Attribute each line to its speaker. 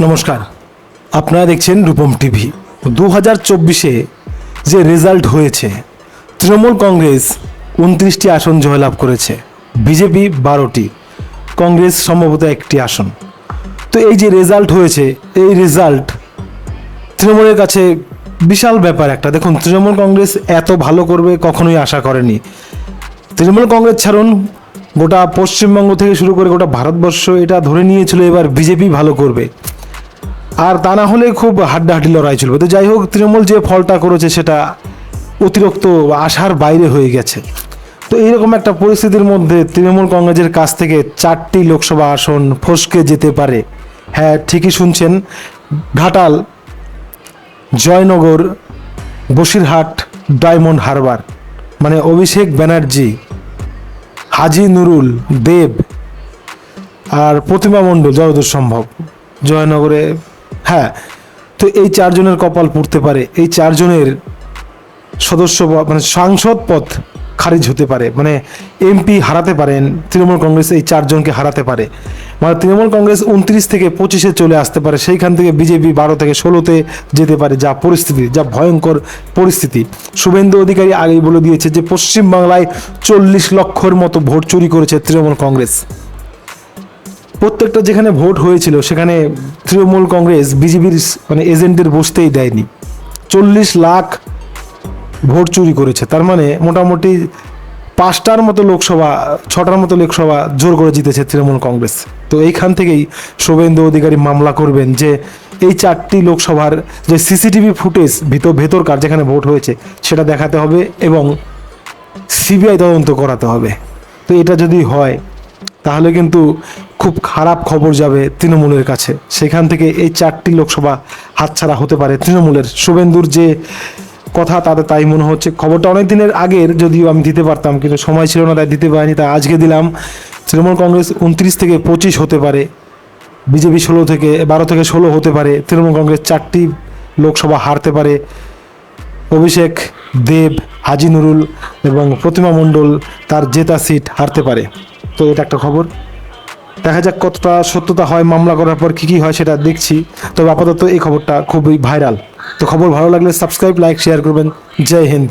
Speaker 1: নমস্কার। আপনারা দেখছেন রূপম টিভি। দু হাজার চব্বিশে যে রেজাল্ট হয়েছে, তৃণমূল কংগ্রেস উনত্রিশটি আসন জয়লাভ করেছে। বিজেপি বারোটি, কংগ্রেস সম্ভবত একটি আসন। তো এই যে রেজাল্ট হয়েছে, এই রেজাল্ট তৃণমূলের কাছে বিশাল ব্যাপার একটা। দেখুন, তৃণমূল কংগ্রেস এত ভালো করবে কখনোই আশা করেনি। তৃণমূল কংগ্রেস ছাড়ুন গোটা পশ্চিমবঙ্গ থেকে শুরু করে গোটা ভারতবর্ষ এটা ধরে নিয়েছিল এবার বিজেপি ভালো করবে। আর তা না হলে খুব হাড্ডাহাড্ডি লড়াই চলবে। তো যাই হোক, তৃণমূল যে ফলটা করেছে সেটা অতিরিক্ত আশার বাইরে হয়ে গেছে। তো এইরকম একটা পরিস্থিতির মধ্যে তৃণমূল কংগ্রেসের কাছ থেকে চারটি লোকসভা আসন ফসকে যেতে পারে। হ্যাঁ ঠিকই শুনছেন, ঘাটাল, জয়নগর, বসিরহাট, ডায়মন্ড হারবার। মানে অভিষেক ব্যানার্জি হাজি নুরুল, দেব আর প্রতিমা মণ্ডল, যতদূর সম্ভব। জয়নগরে হ্যাঁ তো এই চারজনের কপাল পড়তে পারে। এই চারজনের সদস্য মানে সাংসদ পদ খারিজ হতে পারে। মানে এমপি হারাতে পারেন, তৃণমূল কংগ্রেস এই চারজনকে হারাতে পারে। মানে তৃণমূল কংগ্রেস উনত্রিশ থেকে পঁচিশে চলে আসতে পারে, সেইখান থেকে বিজেপি বারো থেকে ষোলোতে যেতে পারে, যা পরিস্থিতি, যা ভয়ঙ্কর পরিস্থিতি। শুভেন্দু অধিকারী আগেই বলে দিয়েছে যে পশ্চিমবাংলায় চল্লিশ লক্ষর মতো ভোট চুরি করেছে তৃণমূল কংগ্রেস। প্রত্যেকটা যেখানে ভোট হয়েছিল, সেখানে তৃণমূল কংগ্রেস বিজেপির মানে এজেন্টদের বসতেই দেয়নি। চল্লিশ লাখ ভোট চুরি করেছে, তার মানে মোটামুটি পাঁচটার মতো লোকসভা, ছটার মতো লোকসভা জোর করে জিতেছে তৃণমূল কংগ্রেস। তো এইখান থেকেই শুভেন্দু অধিকারী মামলা করবেন যে এই চারটি লোকসভার যে সিসিটিভি ফুটেজ ভিতর ভেতরকার যেখানে ভোট হয়েছে, সেটা দেখাতে হবে এবং সিবিআই তদন্ত করাতে হবে। তো এটা যদি হয়, তাহলে কিন্তু খুব খারাপ খবর যাবে তৃণমূলের কাছে। সেখান থেকে এই চারটি লোকসভা হাতছাড়া হতে পারে তৃণমূলের। শুভেন্দুর যে কথা তাতে তাই মনে হচ্ছে। খবরটা অনেক দিনের আগের, যদিও আমি দিতে পারতাম, কিন্তু সময় ছিল না, তাই দিতে পারিনি, তাই আজকে দিলাম। তৃণমূল কংগ্রেস উনত্রিশ থেকে পঁচিশ হতে পারে, বিজেপি ষোলো থেকে বারো থেকে ষোলো হতে পারে, তৃণমূল কংগ্রেস চারটি লোকসভা হারতে পারে। অভিষেক দেব, হাজি নুরুল এবং প্রতিমা মণ্ডল তার জেতা সিট হারতে পারে। তো এটা একটা খবর। দেখা যাক কতটা সত্যতা হয়, মামলা করার পর কী কী হয় সেটা দেখছি। তবে আপাতত এই খবরটা খুবই ভাইরাল। তো খবর ভালো লাগলে সাবস্ক্রাইব লাইক শেয়ার করবেন। জয় হিন্দ।